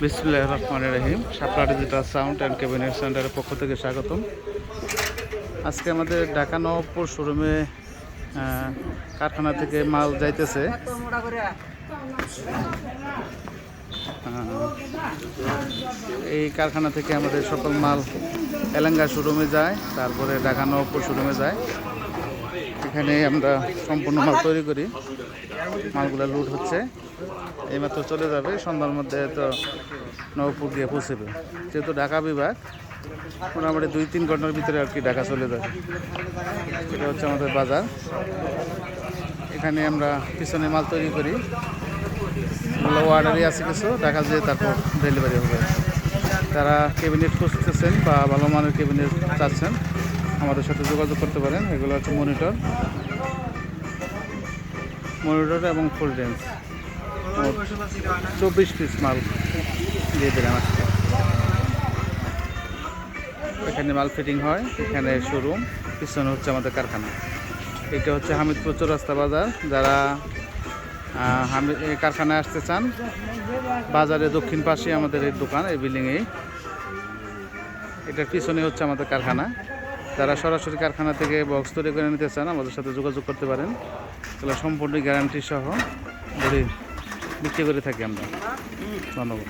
বিসমুল্লাহ রহমান রহিম। Shapla digital sound and cabinet সেন্টারের পক্ষ থেকে স্বাগতম। আজকে আমাদের ঢাকা নবপুর শোরুমে কারখানা থেকে মাল যাইতেছে। এই কারখানা থেকে আমাদের সকল মাল এলাঙ্গা শোরুমে যায়, তারপরে ঢাকা নবপুর শোরুমে যায়। এখানে আমরা সম্পূর্ণ মাল তৈরি করি। মালগুলো লুট হচ্ছে। এইমাত্র চলে যাবে, সন্ধ্যার মধ্যে তো নবপুর গিয়ে পৌঁছবে। যেহেতু ঢাকা বিভাগ, মোটামুটি দুই তিন ঘণ্টার ভিতরে আর কি ঢাকা চলে যাবে। এটা হচ্ছে আমাদের বাজার। এখানে আমরা পিছনে মাল তৈরি করি। অর্ডারই আছে কিছু ঢাকা যেয়ে তারপর ডেলিভারি হবে। তারা ক্যাবিনেট খুঁজতেছেন বা ভালো মানের ক্যাবিনেট চাচ্ছেন, আমাদের সাথে যোগাযোগ করতে পারেন। এগুলো হচ্ছে মনিটর মনিটর এবং ফুল রেঞ্জ চব্বিশ পিস মাল দিয়ে দিলাম আজকে। এখানে মাল ফিটিং হয়, এখানে শোরুম পিছনে হচ্ছে আমাদের কারখানা। এটা হচ্ছে হামিদপুর চৌরাস্তা বাজার। যারা হামিদ কারখানায় আসতে চান, বাজারের দক্ষিণ পাশে আমাদের এই দোকান, এই বিল্ডিংয়েই এটার পিছনে হচ্ছে আমাদের কারখানা। যারা সরাসরি কারখানা থেকে বক্স তৈরি করে নিতে চান, আমাদের সাথে যোগাযোগ করতে পারেন। তাহলে সম্পূর্ণ গ্যারান্টি সহ বিক্রি করে থাকি আমরা। ধন্যবাদ।